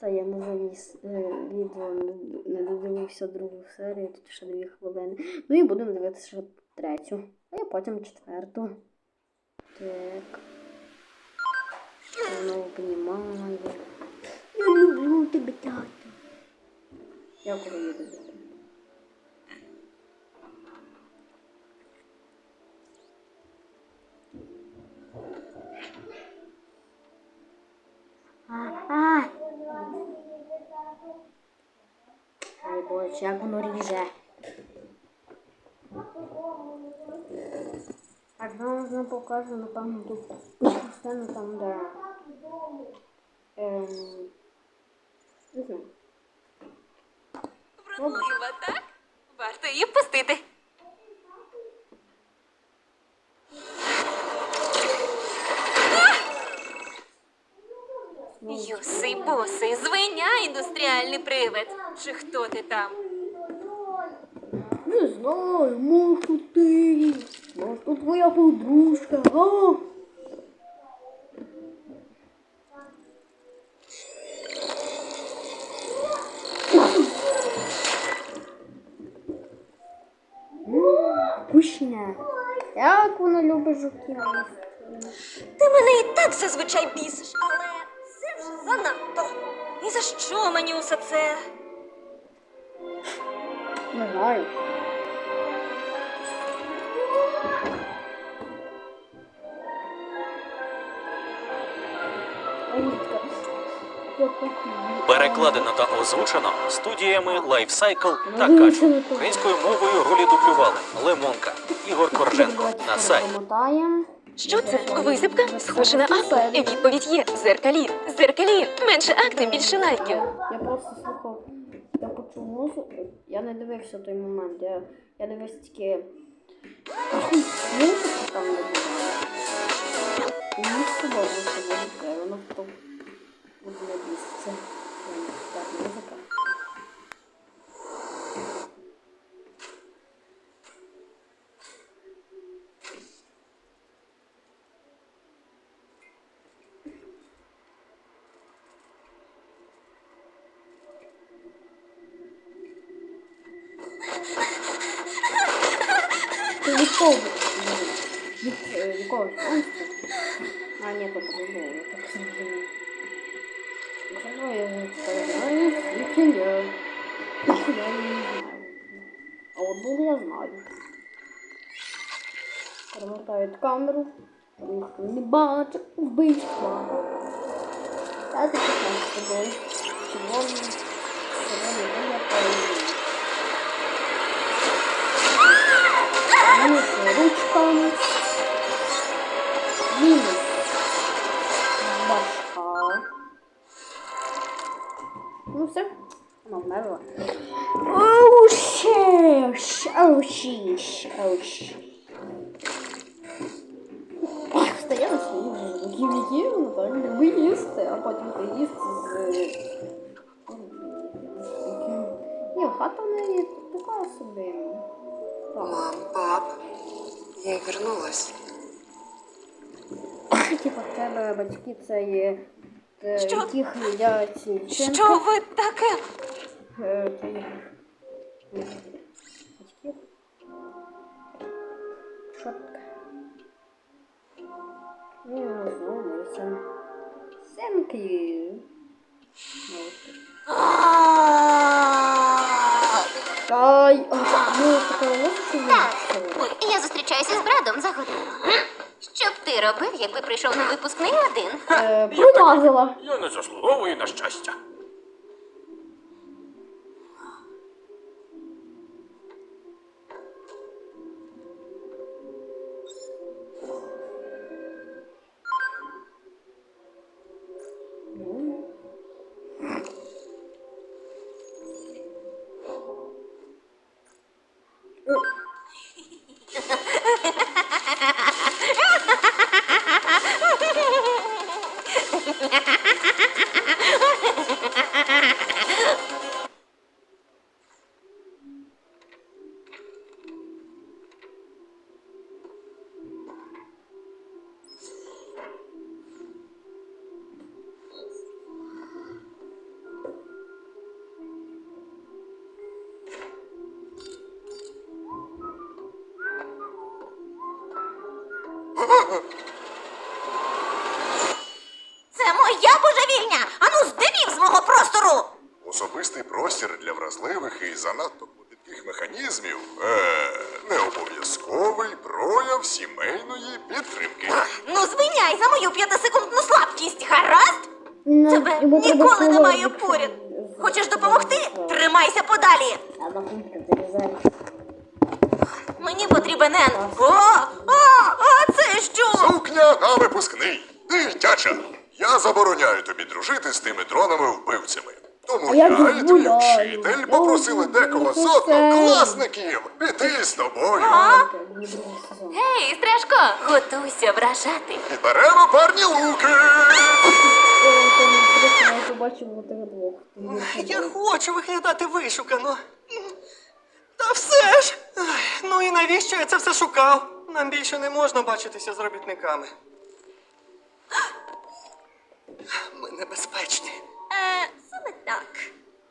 Та я не завіс е, відео, не додивився другу серію, тут ще дві хвилини. Ну і будемо дивитися ще третю, а я потім четверту. Так. Воно обнімає. Я люблю тебе, тато. Я коли їду Боже, як воно ріже. Так, зараз нам покажу, напевно, тут сцену там, де... Ем... Не знаю. Вродлива, так? Варто її впустити. Юси, боси, звеня індустріальний привид. Чи хто ти там? Не знаю, може ти, може то твоя подружка, а? Пущене. Як воно любить жуків. Ти мене і так зазвичай бісиш, але занадто. І за що мені усе це? Не знаю. Перекладено та озвучено студіями Lifecycle та Кач. Українською мовою ролі дублювали Лемонка, Ігор Корженко на сайт. Що це? Висипка? Схоже на апу. Відповідь є. Зеркалі. Зеркалі. Менше актів, більше лайків. Я просто слухав, я почув музику. Я не дивився той момент. Я, я дивився тільки музику там не було. І мені сподобалося буде, воно то буде. Так, музика. Ти від кого? Від, е, від когось монстра? А, ні, то подумав, я так зрозумів. Кого я знаю? Тільки я. Я не знаю. А от був я знаю. Перевертають камеру. Ніхто не бачить вбивства. Я таки з тобою. Червоний. Червоний вигляд. Мінус ручка. Мінус все, вона вмерла. Оу, шеш, оу, шіш, оу, шіш. Стояла свої ківіки, вона так любить їсти, а потім поїсти з... Ні, хата в неї така собі. Так. Мам, пап, я вернулась. Типа в тебе батьки це є, Що? яких їдять чинки. Що ви таке? Е? Ну, знову дивися. Семки. Ай, а, ну, така ложка. Ой, я зустрічаюся з Брадом за годину. Що б ти робив, якби прийшов на випускний один? Е, Промазала. Я не заслуговую на щастя. обов'язковий прояв сімейної підтримки. Ну, звиняй за мою п'ятисекундну слабкість, гаразд? Тебе ніколи немає відкрити. поряд. Хочеш допомогти? Тримайся подалі. Мені потрібен Ен. О, о, а це що? Сукня на випускний. Дитяча. Я забороняю тобі дружити з тими дронами-вбивцями. Тому А я я, і твій вчитель попросили декого з однокласників піти з тобою. Сезон. Гей, Страшко, готуйся вражати. І беремо парні луки. Я хочу виглядати вишукано. Та все ж. Ну і навіщо я це все шукав? Нам більше не можна бачитися з робітниками. Ми небезпечні. Саме так.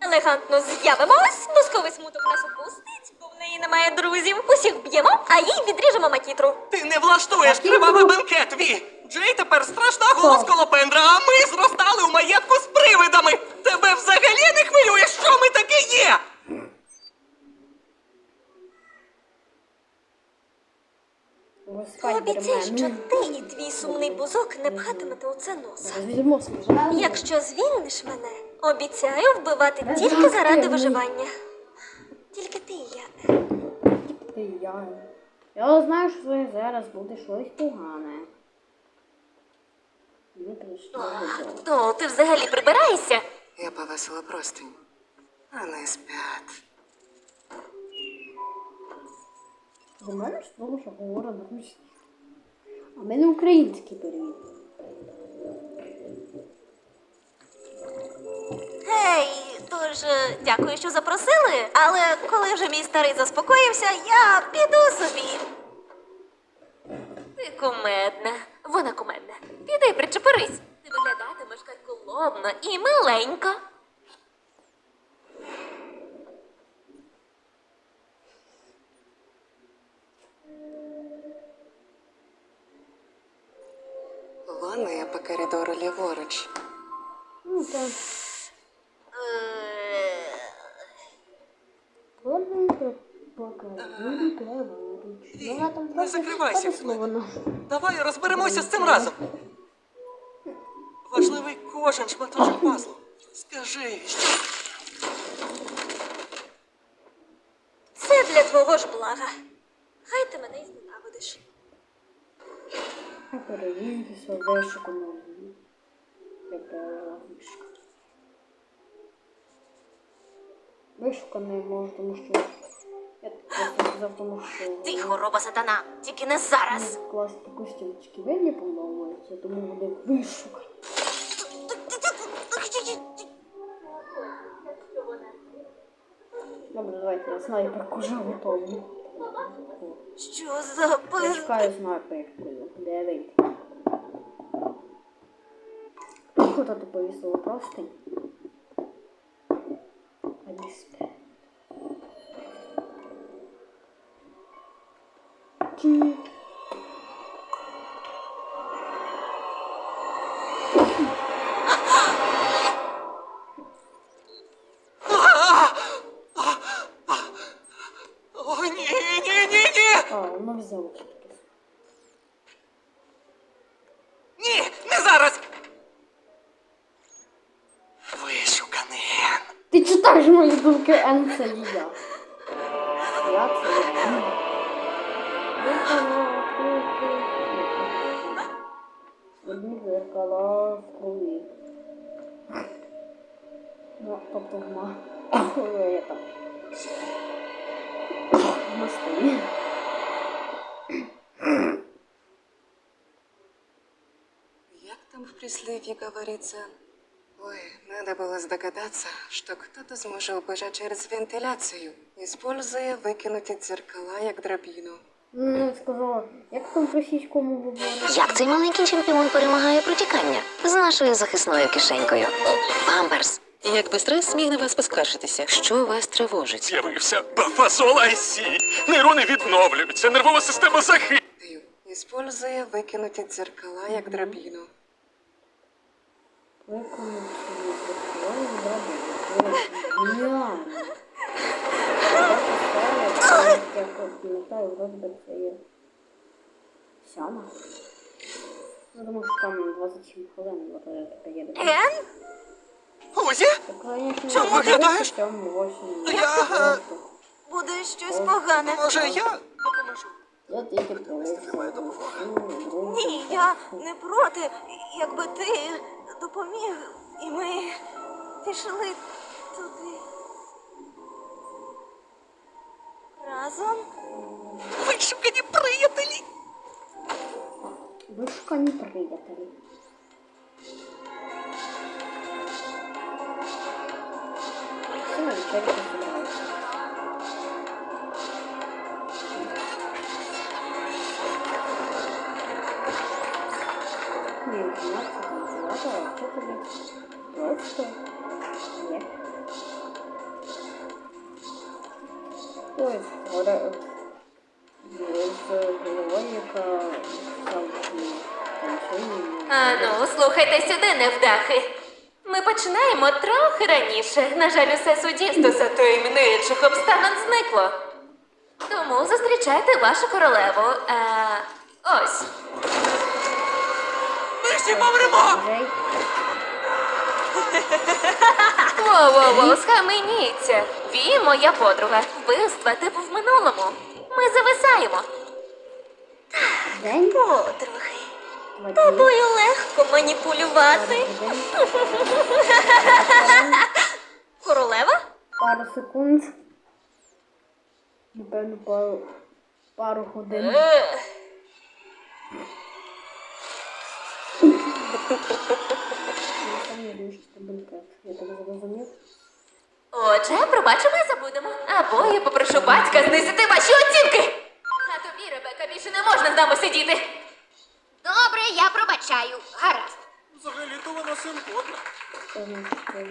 Елегантно з'явимось, бусковий смуток нас опустить, бо в неї немає друзів. Усіх б'ємо, а їй відріжемо макітру. Ти не влаштуєш кривавий бенкет, Ві! Джей тепер страшна голос колопендра, а ми зростали у маєтку з привидами! Тебе взагалі не хвилює, що ми таке є! Ви Пообіцяй, що ти і твій сумний бузок не пхатимете у це носа. Візьмо скажи. Якщо звільниш мене, обіцяю вбивати тільки заради виживання. Тільки ти і я. Ти я. Я знаю, що зараз буде щось погане. Ми прийшли додому. То ти взагалі прибираєшся? Я повесила простынь. Вони спять. За мене тому, що говорить на русі. А в мене український перевід. Гей, тож е, дякую, що запросили, але коли вже мій старий заспокоївся, я піду собі. Ти кумедна. Вона кумедна. Піди, причепорись. Ти виглядатимеш кайколомно і миленько. Не закривайся, пословно. Давай розберемося з цим разом. Важливий кожен шматочок пазлу. Скажи, що Це для твого ж блага. Хай ти мене і зненавидиш. Перевірити своє вишка. Вишукане може, тому що... Я просто сказав, тому що... Ти хвороба сатана, тільки не зараз. Класні костюмчики мені подобаються, тому вони вишукані. Добре, давайте я снайперку вже готовий. Що за пиз... Чекаю снайперкою. Дивіться. Куда ти повісила простинь? Ті. О, ні, ні, ні, ні! Ні, не зараз! Вишуканий ген. Ти читаєш мої думки, Н Одні зеркала в круги. Ну, тобто в ма. Ой, я там. На столі. Як там в прислів'ї говорится? Ой, надо было догадаться, что кто-то сможет убежать через вентиляцию, используя выкинутые зеркала як дробину. Ну, сказала, як там в російському говорять? Як цей маленький чемпіон перемагає протікання з нашою захисною кишенькою? Памперс. Якби стрес міг на вас поскаржитися, що вас тривожить? З'явився бафазол IC. Нейрони відновлюються, нервова система захи. Используя выкинутые зеркала як дробину. Виконують свої зеркала і зробили. Геніально. Я пам'ятаю, вроде би це є сьома. Ну, тому що там 27 хвилин, бо то я їду. Ген? Розі? Чому я виглядаєш? Там. Я, Буде щось погане. Може, я допоможу? Я тільки просто. Ні, я не проти. Якби ти допоміг, і ми пішли туди. Разом? Вишукані приятелі. Вишукані приятелі. Все, вечеря А ну, слухайте сюди, невдахи. Ми починаємо трохи раніше. На жаль, усе суддівство за таємничих обставин зникло. Тому зустрічайте вашу королеву. Е, ось. Ми всі помремо! Воу-воу-воу, схаменіться. Ві, моя подруга. Вбивства типу в минулому. Ми зависаємо. Подруги. Тобою легко маніпулювати. Королева? пару секунд. Напевно, пару, пару годин. Е. Отже, пробачимо і забудемо. Або я попрошу батька знизити ваші оцінки. А тобі, Ребека, більше не можна з нами сидіти. Я пробачаю. Гаразд. Взагалі-то вона симпотна.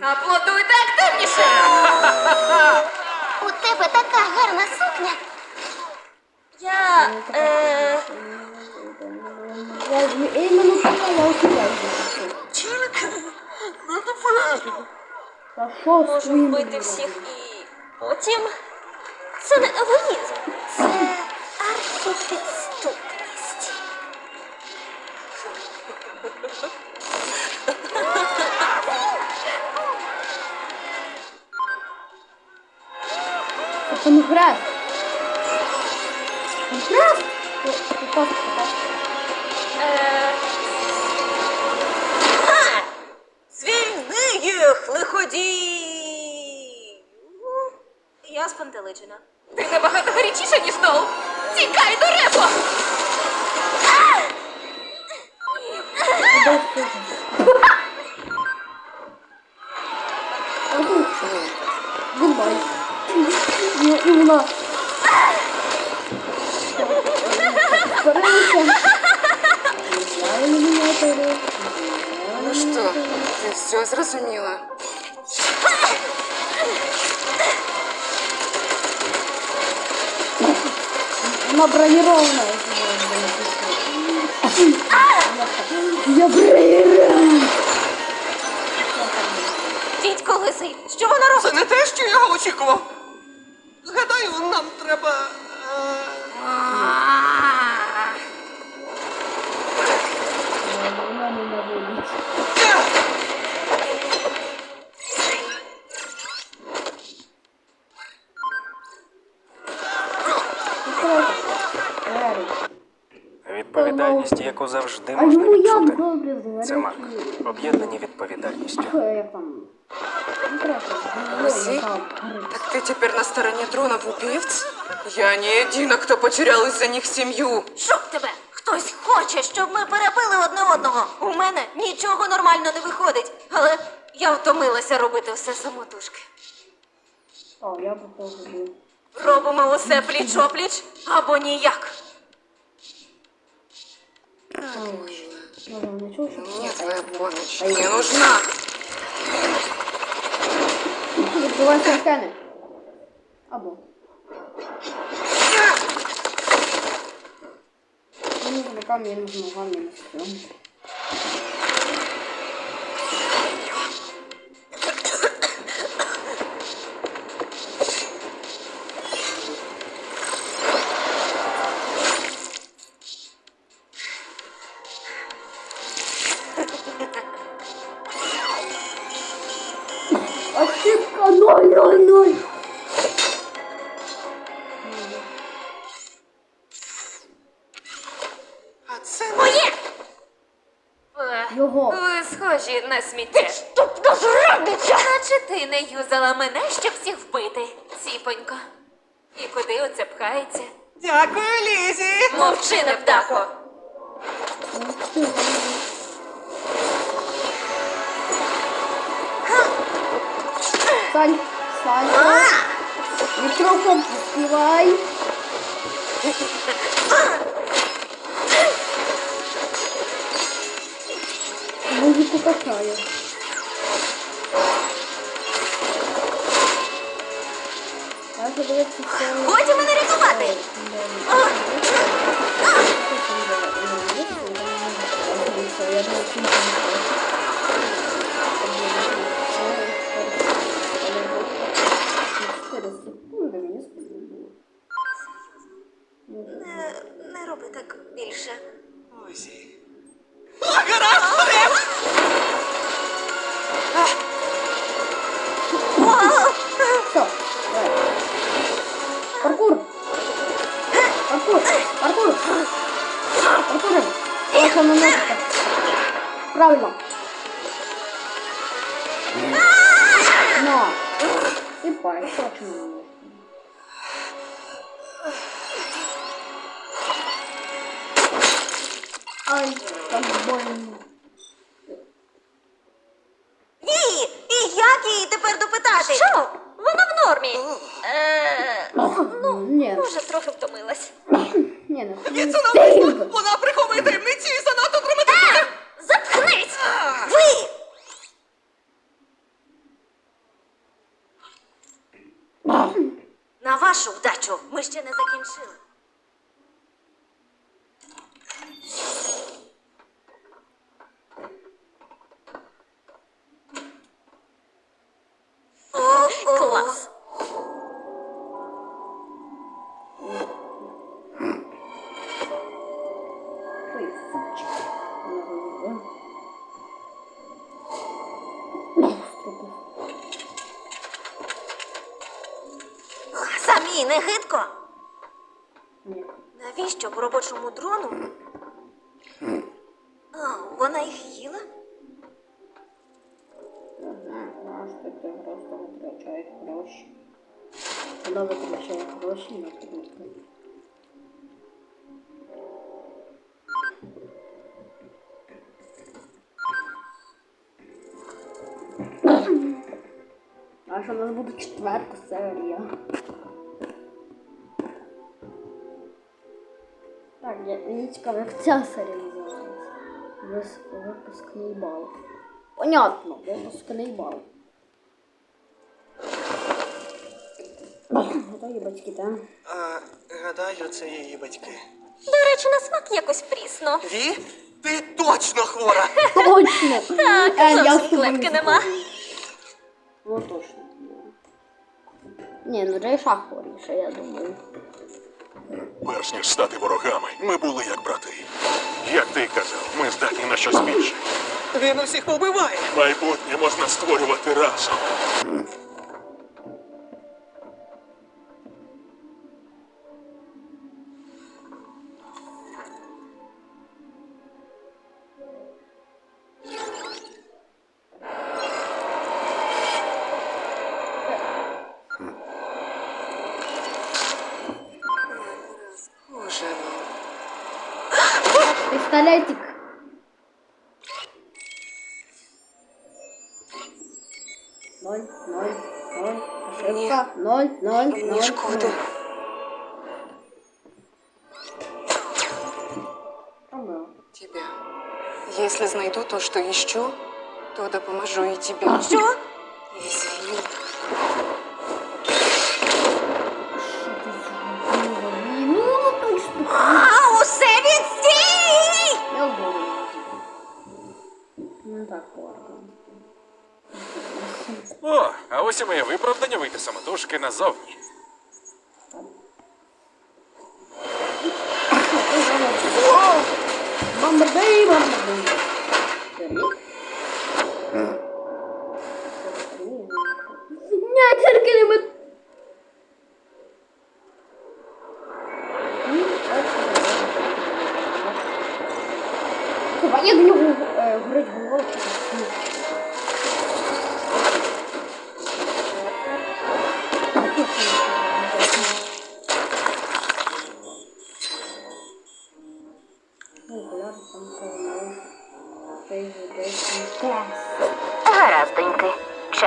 Аплодуйте активніше. У тебе така гарна сукня. Я. Е. Тільки не тепер. З можу вбити всіх і потім. Це не егоїзм. Це архіпідступність. Така. Е, Звільни їх, лиходій! Я спантеличена. ти набагато гарячіша, ніж Ноу. Тікай до Гудбай. І і вона. Збираємося. Правильно мене пере. Ну що, ти все зрозуміла? Она бронированная. Я бронирован. Дідько лисий, що вона робить? Це не те, що я очікував. Гадаю, нам треба. е. Відповідальність, яку завжди можна добре Це мак. Об'єднані відповідальністю. Ну. Лисий? Так ты теперь на стороне дронов убивц? Я не едина, кто потерял из-за них семью. Щоб тебе! Хтось хоче, щоб ми перебили одне одного. У мене нічого нормально не виходить. Але я втомилася робити все самотужки. О, я би теж був. Робимо усе пліч-опліч або ніяк. Може, не чув, що Мне твоя помощь не нужна. відбуваються аркани. Або. Мені з руками я не змогла мені на Ошибка 0-0-0. А це Моє! Е, Його. Ви схожі на сміття. Тобто зрадниця! Наче ти не юзала мене, щоб всіх вбити, ціпонько. І куди оце пхається? Дякую, Лізі! Мовчи, невдахо! Сань, Саня. Качаю. Даже, блядь, система- Годі мене рятувати! Я думаю, Правильно. На вашу вдачу ми ще не закінчили. В робочому дрону? А, вона їх їла? Не знаю, а що ти просто витрачаєш гроші. Вона витрачає гроші на продукти. А що у нас буде четверта серія? Так, я мені цікаво, як ця серія називається. Вис, випускний бал. Понятно, випускний бал. Готові батьки, так? А, гадаю, це її батьки. До речі, на смак якось прісно. Ві? Ти точно хвора! Точно! Так, Е, зовсім клепки нема. Ну точно. Ні, ну Джейша хворіше, я думаю. Перш ніж стати ворогами, ми були як брати. Як ти й казав, ми здатні на щось більше. Він усіх побиває! Майбутнє можна створювати разом. Пістолетик. Ноль, ноль, ноль. Ошибка. Ноль, ноль, ноль. шкода. ноль. Ага. Тебя. Если знайду то, что ищу, то допоможу и тебе. Що? Извини. О, а ось і моє виправдання вийти самотужки назовні. Бомбардей, бомбардей. Бери, тільки не.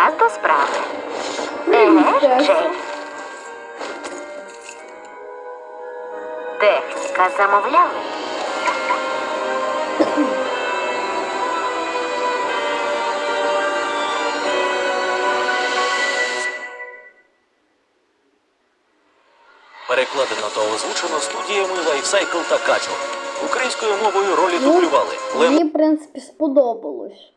Час до справи. Еге Джей. Техніка замовляли. Перекладено та озвучено студіями Lifecycle та Качо. Українською мовою ролі дублювали Лемон Мені, в принципі, сподобалось.